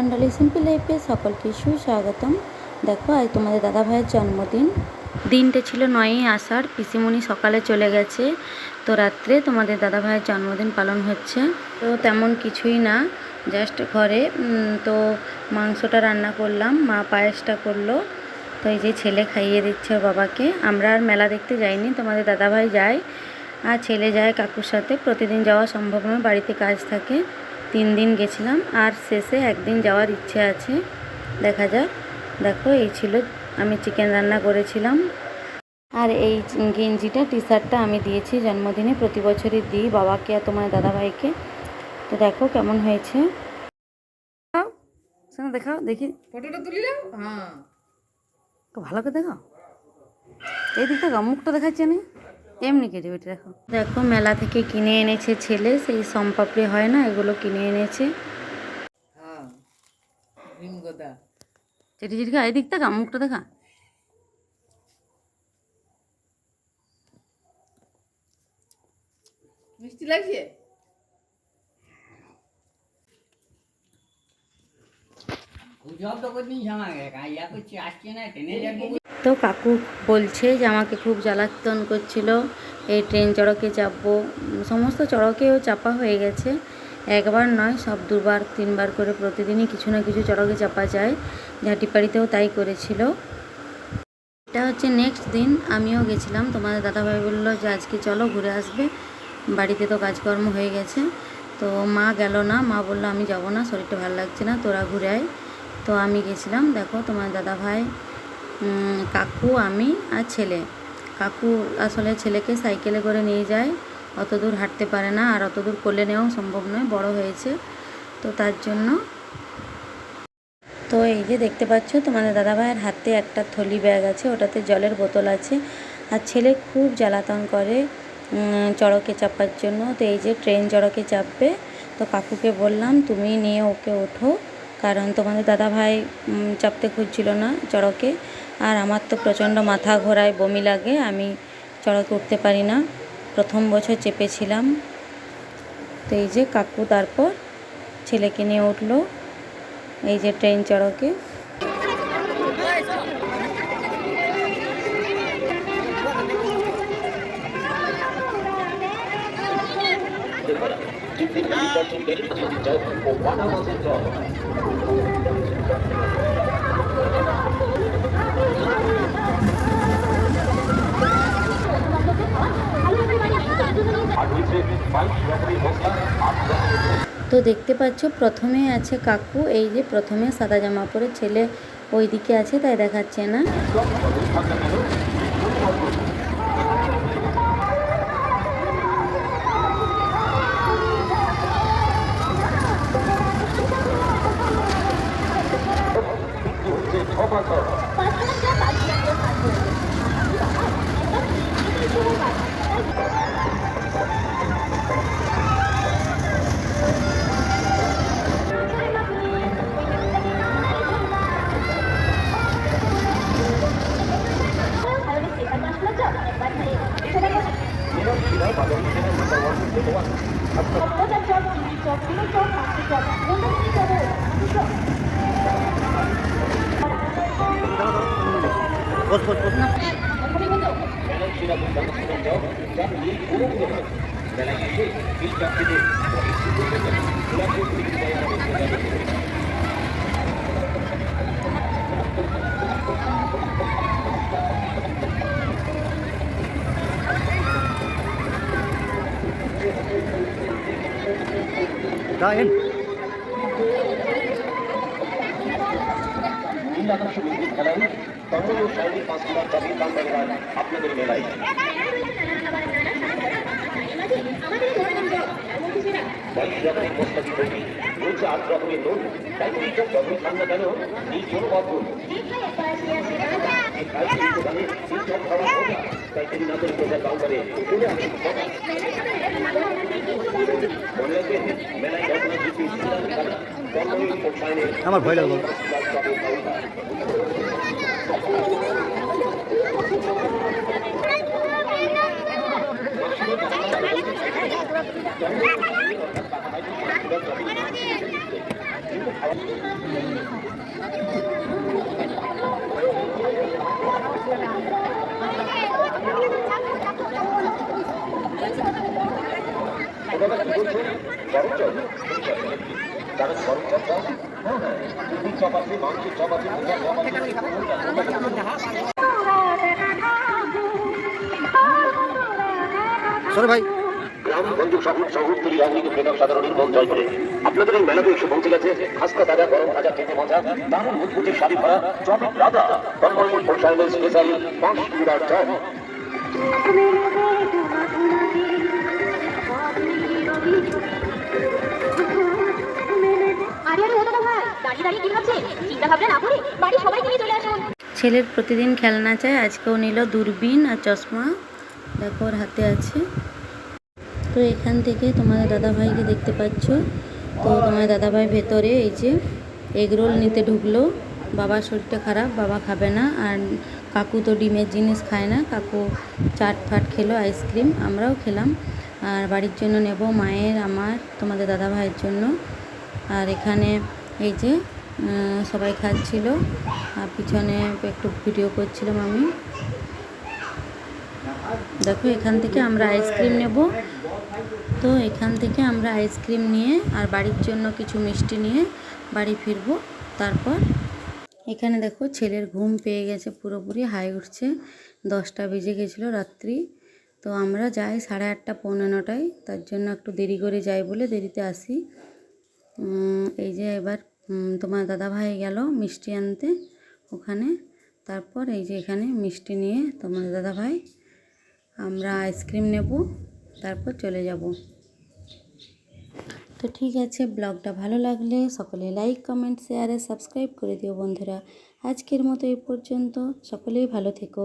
রান্ডালি simple লাইফে সকলকে সুস্বাগতম। দেখো, আজ তোমাদের দাদা ভাইয়ের জন্মদিন। দিনটা ছিল নয়ই আষাঢ়। পিসিমণি সকালে চলে গেছে। তো রাত্রে তোমাদের দাদা ভাইয়ের জন্মদিন পালন হচ্ছে। তো তেমন কিছুই না, জাস্ট ঘরে তো মাংসটা রান্না করলাম, মা পায়েসটা করল। তো এই যে ছেলে খাইয়ে দিচ্ছে বাবাকে। আমরা আর মেলা দেখতে যাইনি, তোমাদের দাদা ভাই যায়। আর ছেলে যায় কাকুর সাথে। প্রতিদিন যাওয়া সম্ভব নয়, বাড়িতে কাজ থাকে। তিন দিন গেছিলাম আর শেষে একদিন যাওয়ার ইচ্ছে আছে। দেখা যাক। দেখো এই ছিল আমি চিকেন রান্না করেছিলাম। আর এই গেঞ্জিটা টি শার্টটা আমি দিয়েছি জন্মদিনে প্রতি বছরই দিই বাবাকে আর তোমার দাদা ভাইকে তো দেখো কেমন হয়েছে। শোনো দেখাও দেখি। ফটোটা তুলিলাম হ্যাঁ। তো ভালো করে দেখাও। এই দিকটা মুখটা দেখাচ্ছে না এমনি কেটে ওইটা দেখো। দেখো মেলা থেকে কিনে এনেছে ছেলে সেই সম্পাপড়ি হয় না এগুলো কিনে এনেছে। হ্যাঁ চেটি চেটি এই দিকটা গা মুখটা দেখা। মিষ্টি লাগছে? গুজব তো জানা গেছে ইয়া করছি আসছে না ট্রেনে যাবি। তো কাকু বলছে যে আমাকে খুব জ্বালাতন করছিল। এই ট্রেন চড়কে চাপবো। সমস্ত চড়কেও চাপা হয়ে গেছে। একবার নয়, সব দুবার, তিনবার করে প্রতিদিনই কিছু না কিছু চড়কে চাপা যায়। ঝাঁটিপাড়িতেও তাই করেছিল। এটা হচ্ছে নেক্সট দিন। আমিও গেছিলাম। তোমাদের দাদাভাই বলল যে আজকে চলো ঘুরে আসবে। বাড়িতে তো কাজকর্ম হয়ে গেছে। তো মা গেল না। মা বলল, আমি যাব না। শরীরটা ভালো লাগছে না। তোরা ঘুরে আয়। তো আমি গেছিলাম। দেখো তোমার দাদাভাই কাকু, আমি আর ছেলে। কাকু আসলে ছেলেকে সাইকেলে করে নিয়ে যায়। অত দূর হাঁটতে পারে না আর অত দূর কোলে নেওয়াও সম্ভব নয়, বড় হয়েছে। তো তার জন্য তো এই যে দেখতে পাচ্ছ, তোমাদের দাদাভাইয়ের হাতে একটা থলি ব্যাগ আছে, ওটাতে জলের বোতল আছে। আর ছেলে খুব জ্বালাতন করে চড়কে চাপার জন্য। তো এই যে ট্রেন চড়কে চাপবে, তো কাকুকে বললাম, তুমি নিয়ে ওকে ওঠো। কারণ তোমাদের দাদাভাই উম, চাপতে খুঁজছিল না চড়কে। আর আমার তো প্রচণ্ড মাথা ঘোরায় বমি লাগে আমি চড়কে উঠতে পারি না। প্রথম বছর চেপেছিলাম। তো এই যে কাকু তারপর ছেলেকে নিয়ে উঠল এই যে ট্রেন চড়কে। তো দেখতে পাচ্ছ প্রথমে আছে কাকু, এই যে প্রথমে সাদা জামা পরে ছেলে ওইদিকে আছে, তাই দেখাচ্ছে না। বস বস বস না ব্যালেন্স dahin. আপনাদের মেলায় বাইশ রকমের প্রস্তাবী কর্মী রয়েছে আট রকমের লোক তাই এই সব রকমের ঠান্ডা কেন এই জনবদ্ধ তাই তিনি নাগরিক প্রচার কাউন্টারে মনে রাখবেন মেলায় আমার ভয় লাগল। শোনো ভাই। গ্রাম বন্ধু শহর শহরতলি রাজনীতি ক্রেতা সাধারণের মন জয় করে আপনাদের এই মেলাতে এসে পৌঁছে গেছে। খাস্তা তাজা গরম ভাজা খেতে মজা দারুণ মুচমুচে শাড়ি ভরা রাধা তন্ময় পোশাকের স্পেশাল পাঁচ চপ ছেলের প্রতিদিন খেলনা চাই, আজকেও নিল দূরবীন আর চশমা। দেখো ওর হাতে আছে। তো এখান থেকে তোমাদের দাদাভাইকে দেখতে পাচ্ছ। তো তোমার দাদাভাই ভেতরে, এই যে এগরোল নিতে ঢুকলো। বাবার শরীরটা খারাপ, বাবা খাবে না। আর কাকু তো ডিমের জিনিস খায় না। কাকু চাট ফাট খেলো আইসক্রিম আমরাও খেলাম। আর বাড়ির জন্য নেব মায়ের, আমার, তোমাদের দাদাভাইয়ের জন্য। আর এখানে এই যে সবাই খাচ্ছিল। আর পিছনে একটু ভিডিও করছিলাম আমি। দেখো, এখান থেকে আমরা আইসক্রিম নেব। তো এখান থেকে আমরা আইসক্রিম নিয়ে আর বাড়ির জন্য কিছু মিষ্টি নিয়ে বাড়ি ফিরবো। তারপর এখানে দেখো, ছেলের ঘুম পেয়ে গেছে পুরোপুরি, হাই উঠছে। দশটা বেজে গেছিল রাত্রি। তো আমরা যাই সাড়ে আটটা, পৌনে নটায়। তার জন্য একটু দেরি করে যাই বলে দেরিতে আসি। এই যে এবার তোমার দাদা ভাই গেল মিষ্টি আনতে ওখানে। তারপর এই যে এখানে মিষ্টি নিয়ে তোমার দাদা ভাই আমরা আইসক্রিম নেব, তারপর চলে যাব। তো ঠিক আছে, ব্লগটা ভালো লাগলে সকলে লাইক, কমেন্ট, শেয়ারে সাবস্ক্রাইব করে দিও বন্ধুরা। আজকের মতো এই পর্যন্ত, সকলেই ভালো থেকো।